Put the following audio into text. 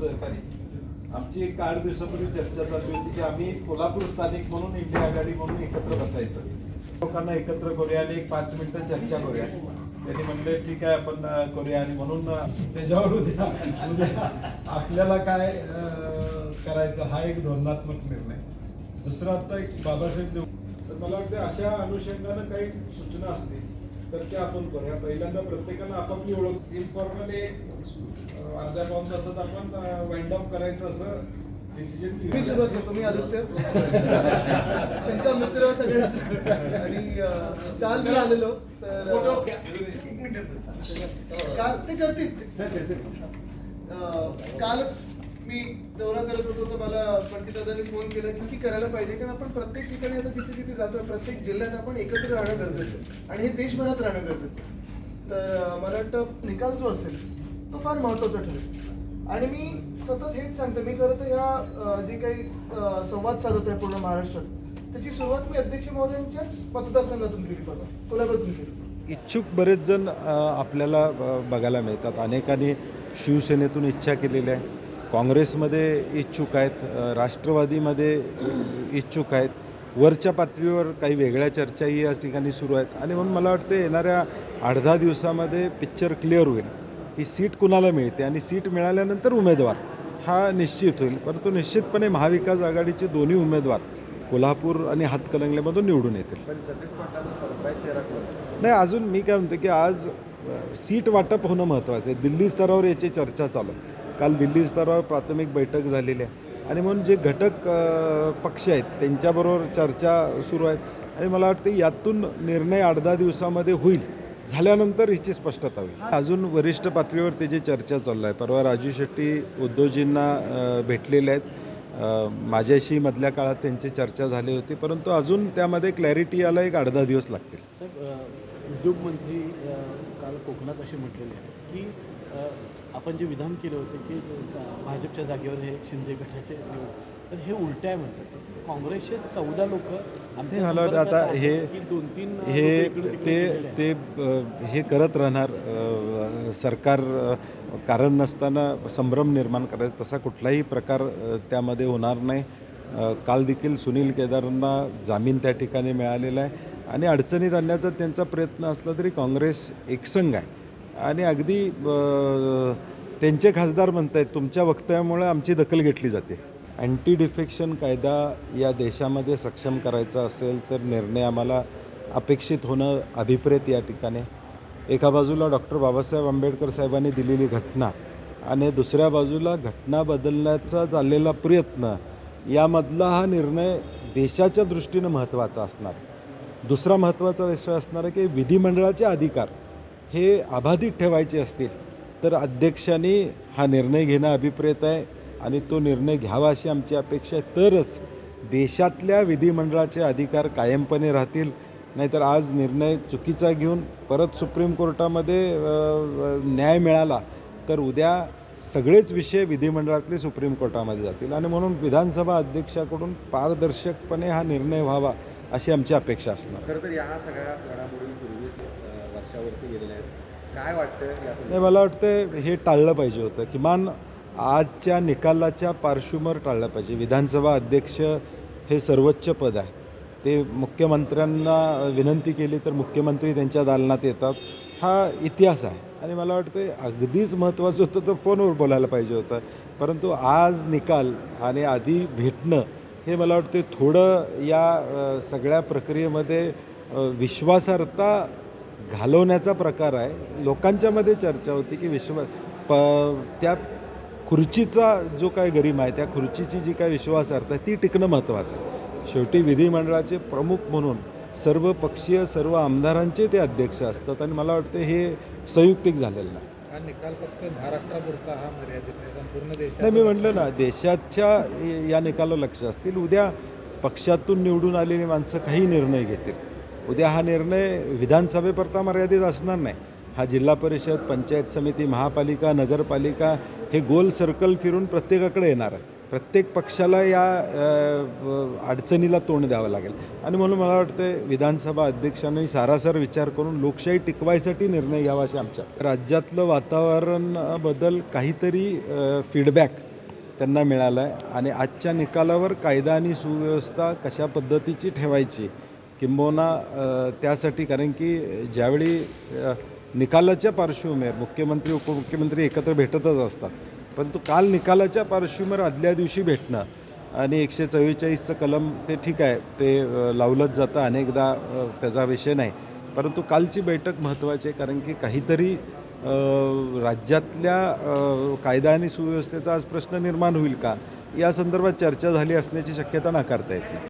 सहकारी. आमची एक आठ दिवसापूर्वी चर्चा चालली होती की आम्ही कोल्हापूर स्थानिक म्हणून इंडिया आघाडी म्हणून एकत्र बसायचं. लोकांना एकत्र करूया आणि एक पाच मिनिटं चर्चा करूया त्यांनी म्हणले ठीक आहे आपण करूया. आणि म्हणून त्याच्यावर उद्या उद्या आपल्याला काय करायचं हा एक धोरणात्मक निर्णय. दुसरा आता एक बाबासाहेब देऊ तर मला वाटतं अशा अनुषंगानं काही सूचना असतील. तर त्या आपण करूया. पहिल्यांदा प्रत्येकानं आपापली ओळख. इन्फॉर्मल एक अर्ध्या पाऊन तासात आपण वाइंड अप करायचं असं डिसिजन मी सुरुवात करतो. मी आदित्य. त्यांचा मित्र सगळ्यांचा. आणि काल मी आलेलो. तर काल ते करतील. कालच मी दौरा करत होतो तर मला पंडितदादांनी फोन केला की की करायला पाहिजे. कारण आपण प्रत्येक ठिकाणी आता जिथे जिथे जातोय प्रत्येक जिल्ह्यात आपण एकत्र राहणं गरजेचं आणि हे देशभरात राहणं गरजेचं तर मला वाटतं निकाल जो असेल तो फार महत्त्वाचा ठरेल. आणि मी सतत हेच सांगतो मी खरं तर ह्या जे काही संवाद साधत आहे पूर्ण महाराष्ट्रात त्याची सुरुवात मी अध्यक्ष महोदयांच्याच मतदारसंघातून केली बघा कोल्हापूरतून केली. इच्छुक बरेच जण आपल्याला बघायला मिळतात. अनेकांनी शिवसेनेतून इच्छा केलेली आहे. काँग्रेसमध्ये इच्छुक आहेत राष्ट्रवादीमध्ये इच्छुक आहेत. वरच्या पातळीवर काही वेगळ्या चर्चाही या ठिकाणी सुरू आहेत. आणि म्हणून मला वाटतं येणाऱ्या आठ दहा दिवसामध्ये पिक्चर क्लिअर होईल. की सीट कुणाला मिळते? आणि सीट मिळाल्यानंतर उमेदवार हा निश्चित होईल. परंतु निश्चितपणे महाविकास आघाडीचे दोन्ही उमेदवार कोल्हापूर आणि हातकलंगल्यामधून निवडून येतील. नाही अजून मी काय म्हणतो की आज सीट वाटप होणं महत्त्वाचं आहे. दिल्ली स्तरावर याची चर्चा चालू आहे. काल दिल्ली स्तरावर प्राथमिक बैठक झालेली आहे. आणि म्हणून जे घटक पक्ष आहेत त्यांच्याबरोबर चर्चा सुरू आहेत आणि मला वाटतं यातून निर्णय आठ दहा दिवसामध्ये होईल. झाल्यानंतर हिची स्पष्टता होईल. अजून वरिष्ठ पातळीवर त्याची चर्चा चालू आहे परवा राजू शेट्टी उद्धवजींना भेटलेले आहेत. माझ्याशी मधल्या काळात त्यांची चर्चा झाली होती परंतु अजून त्यामध्ये क्लॅरिटी यायला एक अर्धा दिवस लागतील. उद्योगमंत्री काल कोकणात असे म्हटलेले आहे की आपण जे विधान केलं होतं की भाजपच्या जागेवर हे शिंदे गटाचे तर हे उलट आहे म्हणतात. काँग्रेसचे चौदा लोक ते मला आता हे दोन तीन हे ते ते हे करत राहणार सरकार कारण नसताना संभ्रम निर्माण करायचा तसा कुठलाही प्रकार त्यामध्ये होणार नाही. काल देखील सुनील केदारांना जामीन त्या ठिकाणी मिळालेला आहे. आणि अडचणीत आणण्याचा त्यांचा प्रयत्न असला तरी काँग्रेस एकसंघ आहे. आणि अगदी त्यांचे खासदार म्हणत आहेत तुमच्या वक्तव्यामुळे आमची दखल घेतली जाते. अँटी डिफेक्शन कायदा या देशामध्ये सक्षम करायचा असेल तर निर्णय आम्हाला अपेक्षित होणं अभिप्रेत या ठिकाणी. एका बाजूला डॉक्टर बाबासाहेब आंबेडकर साहेबांनी दिलेली घटना आणि दुसऱ्या बाजूला घटना बदलण्याचा चाललेला प्रयत्न यामधला हा निर्णय देशाच्या दृष्टीनं महत्त्वाचा असणार. दुसरा महत्त्वाचा विषय असणार आहे की विधिमंडळाचे अधिकार. हे अबाधित ठेवायचे असतील तर अध्यक्षांनी हा निर्णय घेणं अभिप्रेत आहे आणि तो निर्णय घ्यावा अशी आमची अपेक्षा आहे. तरच देशातल्या विधिमंडळाचे अधिकार कायमपणे राहतील. नाहीतर आज निर्णय चुकीचा घेऊन परत सुप्रीम कोर्टामध्ये न्याय मिळाला तर उद्या सगळेच विषय विधिमंडळातले सुप्रीम कोर्टामध्ये जातील. आणि म्हणून विधानसभा अध्यक्षाकडून पारदर्शकपणे हा निर्णय व्हावा अशी आमची अपेक्षा असणार. खरं तर या सगळ्या घडामोडी पूर्वीच गेलेले आहेत. काय वाटतं नाही मला वाटतं हे टाळलं पाहिजे होतं. किमान आजच्या निकालाच्या पार्श्वभूमीवर टाळलं पाहिजे. विधानसभा अध्यक्ष हे सर्वोच्च पद आहे. ते मुख्यमंत्र्यांना विनंती केली तर मुख्यमंत्री त्यांच्या दालनात येतात. हा इतिहास आहे. आणि मला वाटतं अगदीच महत्त्वाचं होतं तर फोनवर बोलायला पाहिजे होतं. परंतु आज निकाल आणि आधी भेटणं हे मला वाटतं थोडं या सगळ्या प्रक्रियेमध्ये विश्वासार्हता घालवण्याचा प्रकार आहे. लोकांच्यामध्ये चर्चा होती की विश्व प त्या खुर्चीचा जो काय गरिमा आहे त्या खुर्चीची जी काय विश्वासार्हता आहे ती टिकणं महत्त्वाचं आहे. शेवटी विधिमंडळाचे प्रमुख म्हणून सर्व पक्षीय सर्व आमदारांचे ते अध्यक्ष असतात आणि मला वाटतं हे संयुक्तिक झालेलं नाही. हा निकाल फक्त महाराष्ट्रापुरता हा मर्यादित नाही संपूर्ण देशात नाही मी म्हटलं ना देशाच्या या निकाला लक्ष असतील. उद्या पक्षातून निवडून आलेली माणसं काही निर्णय घेतील. उद्या हा निर्णय विधानसभेपुरता मर्यादित असणार नाही. हा जिल्हा परिषद पंचायत समिती महापालिका नगरपालिका हे गोल सर्कल फिरून प्रत्येकाकडे येणार आहे. प्रत्येक पक्षाला या अडचणीला तोंड द्यावं लागेल. आणि म्हणून मला वाटतं विधानसभा अध्यक्षांनी सारासार विचार करून लोकशाही टिकवायसाठी निर्णय घ्यावा असे आमच्या राज्यातलं वातावरणाबद्दल काहीतरी फीडबॅक त्यांना मिळाला आहे आणि आजच्या निकालावर कायदा आणि सुव्यवस्था कशा पद्धतीची ठेवायची किंबहुना त्यासाठी कारण की ज्यावेळी निकालाच्या पार्श्वभूमीवर मुख्यमंत्री उपमुख्यमंत्री एकत्र भेटतच असतात परंतु काल निकालाच्या पार्श्वभूमीवर आदल्या दिवशी भेटणं आणि एकशे चव्वेचाळीसचं कलम ते ठीक आहे ते लावलंच जातं अनेकदा त्याचा विषय नाही. परंतु कालची बैठक महत्त्वाची आहे कारण की काहीतरी राज्यातल्या कायदा आणि सुव्यवस्थेचा आज प्रश्न निर्माण होईल का? या संदर्भात चर्चा झाली असण्याची शक्यता नाकारता येत नाही.